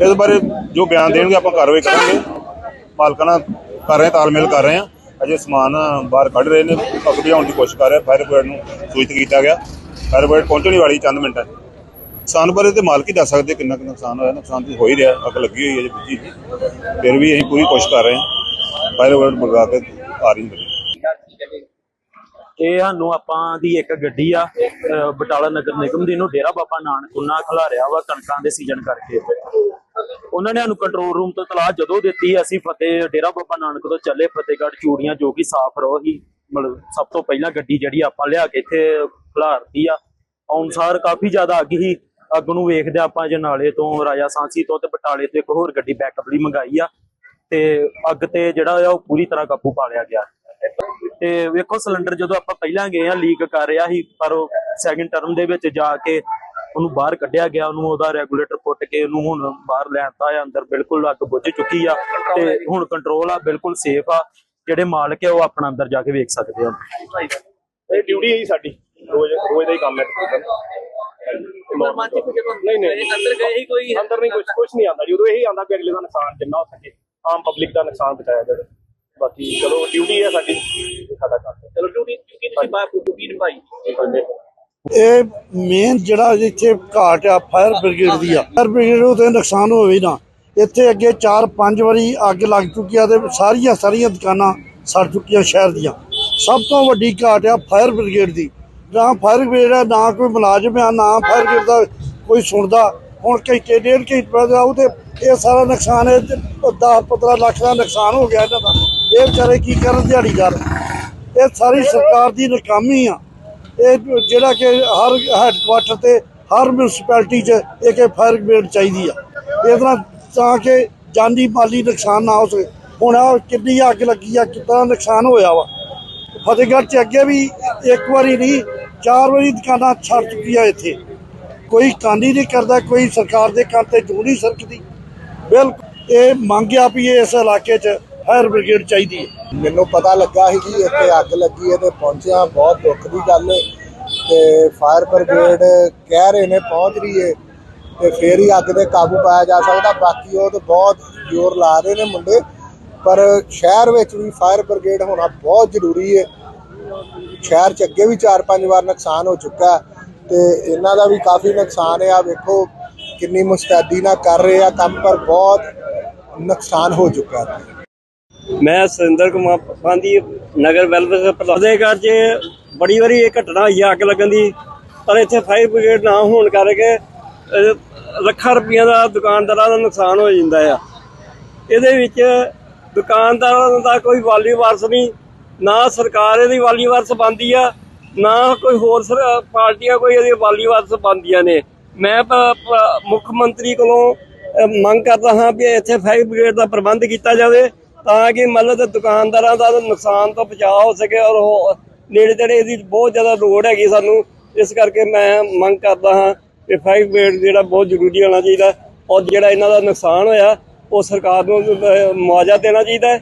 ਇਸ ਬਾਰੇ ਜੋ ਬਿਆਨ ਦੇਣਗੇ ਆਪਾਂ ਕਾਰਵਾਈ ਕਰਾਂਗੇ। ਮਾਲਕਾਂ ਨਾਲ ਕਰ ਰਹੇ, ਤਾਲਮੇਲ ਕਰ ਰਹੇ ਹਾਂ। ਅਜੇ ਸਮਾਨ ਬਾਹਰ ਕੱਢ ਰਹੇ ਨੇ ਅੱਗ ਬੁਝਾਉਣ ਦੀ ਕੋਸ਼ਿਸ਼ ਕਰ ਰਹੇ ਫਾਇਰ ਬ੍ਰਿਗੇਡ ਨੂੰ ਸੂਚਿਤ ਕੀਤਾ ਗਿਆ। ਫਾਇਰ ਬ੍ਰਿਗੇਡ ਪਹੁੰਚਣ ਵਾਲੀ ਚੰਦ ਮਿੰਟਾਂ 'ਚ। ਨੁਕਸਾਨ ਬਾਰੇ ਤੇ ਮਾਲਕ ਹੀ ਦੱਸ ਸਕਦੇ ਕਿੰਨਾ ਕੁ ਨੁਕਸਾਨ ਹੋਇਆ। ਨੁਕਸਾਨ ਤੇ ਹੋ ਹੀ ਰਿਹਾ, ਅੱਗ ਲੱਗੀ ਹੋਈ ਹੈ ਜੀ ਬੁਝੀ ਫਿਰ ਵੀ ਅਸੀਂ ਪੂਰੀ ਕੋਸ਼ਿਸ਼ ਕਰ ਰਹੇ ਹਾਂ। ਫਾਇਰ ਬ੍ਰਿਗੇਡ ਮੰਗਾ ਕੇ ਆ ਰਹੀ ਹੈ। ਇਹ ਸਾਨੂੰ ਆਪਾਂ ਦੀ ਇੱਕ ਗੱਡੀ ਆ ਬਟਾਲਾ ਨਗਰ ਨਿਗਮ ਦੀ ਨੂੰ ਡੇਰਾ ਬਾਬਾ ਨਾਨਕ ਉਹਨਾਂ ਖਿਲਾਰਿਆ ਵਾ ਕਣਕਾਂ ਦੇ ਸੀਜ਼ਨ ਕਰਕੇ। ਉਹਨਾਂ ਨੇ ਸਾਨੂੰ ਕੰਟਰੋਲ ਰੂਮ ਤੋਂ ਤਲਾਹ ਜਦੋਂ ਦਿੱਤੀ, ਅਸੀਂ ਫਤਿਹ, ਡੇਰਾ ਬਾਬਾ ਨਾਨਕ ਤੋਂ ਚੱਲੇ ਫਤਿਹਗੜ੍ਹ ਚੂੜੀਆਂ, ਜੋ ਕਿ ਸਾਫ਼ ਰੋ ਮਤਲਬ ਸਭ ਤੋਂ ਪਹਿਲਾਂ ਗੱਡੀ ਜਿਹੜੀ ਆਪਾਂ ਲਿਆ ਕੇ ਇੱਥੇ ਖਿਲਾਰਤੀ ਆ। ਅਨੁਸਾਰ ਕਾਫੀ ਜ਼ਿਆਦਾ ਅੱਗ ਹੀ ਅੱਗ ਨੂੰ ਵੇਖਦੇ ਆਪਾਂ ਜਨਾਲੇ ਤੋਂ, ਰਾਜਾ ਸਾਂਸੀ ਤੋਂ ਤੇ ਬਟਾਲੇ ਤੋਂ ਇੱਕ ਹੋਰ ਗੱਡੀ ਬੈਕਅਪ ਲਈ ਮੰਗਾਈ ਆ। ਤੇ ਅੱਗ ਤੇ ਜਿਹੜਾ ਆ ਉਹ ਪੂਰੀ ਤਰ੍ਹਾਂ ਕਾਬੂ ਪਾ ਲਿਆ ਗਿਆ। ਤੇ ਵੇਖੋ ਸਿਲੰਡਰ ਜਦੋਂ ਆਪਾਂ ਪਹਿਲਾਂ ਗਏ ਆ ਲੀਕ ਕਰ ਰਿਹਾ ਸੀ, ਪਰ ਉਹ ਸੈਕਿੰਡ ਟਰਮ ਦੇ ਵਿੱਚ ਜਾ ਕੇ ਉਹਨੂੰ ਬਾਹਰ ਕੱਢਿਆ ਗਿਆ ਉਹਨੂੰ ਉਹਦਾ ਰੈਗੂਲੇਟਰ ਪੁੱਟ ਕੇ ਉਹਨੂੰ ਹੁਣ ਬਾਹਰ ਲੈਣਤਾ ਆ ਅੰਦਰ ਬਿਲਕੁਲ ਅੱਗ ਬੁੱਝ ਚੁੱਕੀ ਆ ਤੇ ਹੁਣ ਕੰਟਰੋਲ ਆ ਬਿਲਕੁਲ ਸੇਫ ਆ ਜਿਹੜੇ ਮਾਲਕ ਆ ਉਹ ਆਪਣਾ ਅੰਦਰ ਜਾ ਕੇ ਵੇਖ ਸਕਦੇ ਆ। ਇਹ ਡਿਊਟੀ ਹੈ ਜੀ ਸਾਡੀ ਰੋਜ਼ ਰੋਜ਼ ਦਾ ਹੀ ਕੰਮ ਹੈ। ਤਕਰੀਬਨ ਨਹੀਂ ਨਹੀਂ। ਅੰਦਰ ਗਏ ਹੀ ਕੋਈ ਅੰਦਰ ਨਹੀਂ ਕੁਝ ਕੁਝ ਨਹੀਂ ਆਉਂਦਾ ਜੀ। ਉਦੋਂ ਇਹੀ ਆਉਂਦਾ ਵੀ ਅਗਲੇ ਦਾ ਨੁਕਸਾਨ ਜਿੰਨਾ ਹੋ ਸਕੇ ਆਮ ਪਬਲਿਕ ਦਾ ਨੁਕਸਾਨ ਬਚਾਇਆ ਜਾਵੇ। ਬਾਕੀ ਚਲੋ ਡਿਊਟੀ ਹੈ ਸਾਡੀ। ਸਾਡਾ ਕੰਮ ਚਲੋ ਡਿਊਟੀ ਡਿਊਟੀ ਤੁਸੀਂ ਬਾਹਰ ਡਿਊਟੀ ਨਿਭਾਈ ਇਹ ਮੇਨ ਜਿਹੜਾ ਇੱਥੇ ਘਾਟ ਆ ਫਾਇਰ ਬ੍ਰਿਗੇਡ ਦੀ ਆ। ਫਾਇਰ ਬ੍ਰਿਗੇਡ ਨੂੰ ਤੇ ਨੁਕਸਾਨ ਹੋਵੇ ਨਾ। ਇੱਥੇ ਅੱਗੇ 4-5 ਵਾਰੀ ਅੱਗ ਲੱਗ ਚੁੱਕੀ ਆ ਤੇ ਸਾਰੀਆਂ ਸਾਰੀਆਂ ਦੁਕਾਨਾਂ ਸੜ ਚੁੱਕੀਆਂ ਸ਼ਹਿਰ ਦੀਆਂ। ਸਭ ਤੋਂ ਵੱਡੀ ਘਾਟ ਆ ਫਾਇਰ ਬ੍ਰਿਗੇਡ ਦੀ। ਨਾ ਫਾਇਰ ਬ੍ਰਿਗੇਡ ਆ, ਨਾ ਕੋਈ ਮੁਲਾਜ਼ਮ ਆ, ਨਾ ਫਾਇਰ ਬ੍ਰਿਗੇਡ ਦਾ ਕੋਈ ਸੁਣਦਾ। ਹੁਣ ਘੰਟੇ ਡੇਢ ਘੰਟੇ ਬਾਅਦ ਆਉ ਇਹ ਸਾਰਾ ਨੁਕਸਾਨ ਹੈ 10-15 ਲੱਖ ਦਾ ਨੁਕਸਾਨ ਹੋ ਗਿਆ ਇਹਨਾਂ ਦਾ। ਇਹ ਵਿਚਾਰੇ ਕੀ ਕਰਨ ਦਿਹਾੜੀਦਾਰ? ਇਹ ਸਾਰੀ ਸਰਕਾਰ ਦੀ ਨਾਕਾਮੀ ਆ। ਇਹ ਜਿਹੜਾ ਕਿ ਹਰ ਹੈੱਡਕੁਆਟਰ ਤੇ ਹਰ ਮਿਊਨਿਸਪੈਲਿਟੀ 'ਚ ਇੱਕ ਫਾਇਰ ਬ੍ਰਿਗੇਡ ਚਾਹੀਦੀ ਆ। ਇਹਦੇ ਤਰ੍ਹਾਂ ਤਾਂ ਕਿ ਜਾਨੀ ਮਾਲੀ ਨੁਕਸਾਨ ਨਾ ਹੋ ਸਕੇ। ਹੁਣ ਆਹ ਕਿੰਨੀ ਅੱਗ ਲੱਗੀ ਆ ਕਿੰਨਾ ਨੁਕਸਾਨ ਹੋਇਆ ਵਾ। ਫਤਿਹਗੜ੍ਹ 'ਚ ਅੱਗੇ ਵੀ ਇੱਕ ਵਾਰੀ ਨਹੀਂ, ਚਾਰ ਵਾਰੀ ਦੁਕਾਨਾਂ ਛੱਡ ਚੁੱਕੀਆਂ ਇੱਥੇ। ਕੋਈ ਕਾਨੀ ਨਹੀਂ ਕਰਦਾ, ਕੋਈ ਸਰਕਾਰ ਦੇ ਕੰਨ ਤੇ ਜੂ ਨਹੀਂ ਸਰਕਦੀ। ਬਿਲਕੁਲ, ਇਹ ਮੰਗਿਆ ਵੀ ਇਸ ਇਲਾਕੇ 'ਚ ਫਾਇਰ ਬ੍ਰਿਗੇਡ ਚਾਹੀਦੀ ਹੈ। ਮੈਨੂੰ ਪਤਾ ਲੱਗਾ ਸੀ ਜੀ ਇੱਥੇ ਅੱਗ ਲੱਗੀ ਹੈ ਤੇ ਪਹੁੰਚਿਆ ਬਹੁਤ ਦੁੱਖ ਦੀ ਗੱਲ ਹੈ ਤੇ ਫਾਇਰ ਬ੍ਰਿਗੇਡ ਕਹਿ ਰਹੇ ਨੇ ਪਹੁੰਚ ਰਹੀ ਹੈ ਤੇ ਫੇਰ ਹੀ ਅੱਗ ਤੇ ਕਾਬੂ ਪਾਇਆ ਜਾ ਸਕਦਾ। ਬਾਕੀ ਉਹ ਤੇ ਬਹੁਤ ਜ਼ੋਰ ਲਾ ਰਹੇ ਨੇ ਮੁੰਡੇ, ਪਰ ਸ਼ਹਿਰ ਵਿੱਚ ਵੀ ਫਾਇਰ ਬ੍ਰਿਗੇਡ ਹੋਣਾ ਬਹੁਤ ਜ਼ਰੂਰੀ ਹੈ। ਸ਼ਹਿਰ ਚ ਅੱਗੇ ਵੀ 4-5 ਵਾਰ ਨੁਕਸਾਨ ਹੋ ਚੁੱਕਾ ਹੈ ਤੇ ਇਹਨਾਂ ਦਾ ਵੀ ਕਾਫੀ ਨੁਕਸਾਨ ਹੈ। ਆ ਵੇਖੋ ਕਿੰਨੀ ਮੁਸਤੈਦੀ ਨਾਲ ਕਰ ਰਹੇ ਆ ਕੰਮ, ਪਰ ਬਹੁਤ ਨੁਕਸਾਨ ਹੋ ਚੁੱਕਾ ਹੈ। ਮੈਂ ਸੁਰਿੰਦਰ ਕੁਮਾਰ ਪਾਂਦੀ ਨਗਰ ਵੈਲਫੇਅਰ ਫਤਿਹਗੜ੍ਹ 'ਚ ਬੜੀ ਵਾਰੀ ਇਹ ਘਟਨਾ ਹੋਈ ਆ ਅੱਗ ਲੱਗਣ ਦੀ। ਪਰ ਇੱਥੇ ਫਾਇਰ ਬ੍ਰਿਗੇਡ ਨਾ ਹੋਣ ਕਰਕੇ ਲੱਖਾਂ ਰੁਪਈਆ ਦਾ ਦੁਕਾਨਦਾਰਾਂ ਦਾ ਨੁਕਸਾਨ ਹੋ ਜਾਂਦਾ ਆ। ਇਹਦੇ ਵਿੱਚ ਦੁਕਾਨਦਾਰਾਂ ਦਾ ਕੋਈ ਵਾਲੀ ਵਾਰਸ ਨਹੀਂ, ਨਾ ਸਰਕਾਰ ਇਹਦੀ ਵਾਲੀ ਵਾਰਸ ਬੰਦੀ ਆ, ਨਾ ਕੋਈ ਹੋਰ ਸਰ- ਪਾਰਟੀਆਂ ਕੋਈ ਇਹਦੀ ਵਾਲੀ ਵਾਰਸ ਬੰਦੀਆਂ ਨੇ। ਮੈਂ ਮੁੱਖ ਮੰਤਰੀ ਕੋਲੋਂ ਮੰਗ ਕਰਦਾ ਹਾਂ ਵੀ ਇੱਥੇ ਫਾਇਰ ਬ੍ਰਿਗੇਡ ਦਾ ਪ੍ਰਬੰਧ ਕੀਤਾ ਜਾਵੇ। ਤਾਂ ਕਿ ਮਤਲਬ ਦੁਕਾਨਦਾਰਾਂ ਦਾ ਨੁਕਸਾਨ ਤੋਂ ਬਚਾਅ ਹੋ ਸਕੇ ਔਰ ਉਹ ਨੇੜੇ ਤੇੜੇ ਇਹਦੀ ਬਹੁਤ ਜ਼ਿਆਦਾ ਲੋੜ ਹੈਗੀ ਸਾਨੂੰ। ਇਸ ਕਰਕੇ ਮੈਂ ਮੰਗ ਕਰਦਾ ਹਾਂ ਕਿ ਫਾਈਵ ਬ੍ਰਿਗੇਡ ਜਿਹੜਾ ਬਹੁਤ ਜ਼ਰੂਰੀ ਹੋਣਾ ਚਾਹੀਦਾ। ਔਰ ਜਿਹੜਾ ਇਹਨਾਂ ਦਾ ਨੁਕਸਾਨ ਹੋਇਆ, ਉਹ ਸਰਕਾਰ ਨੂੰ ਮੁਆਵਜ਼ਾ ਦੇਣਾ ਚਾਹੀਦਾ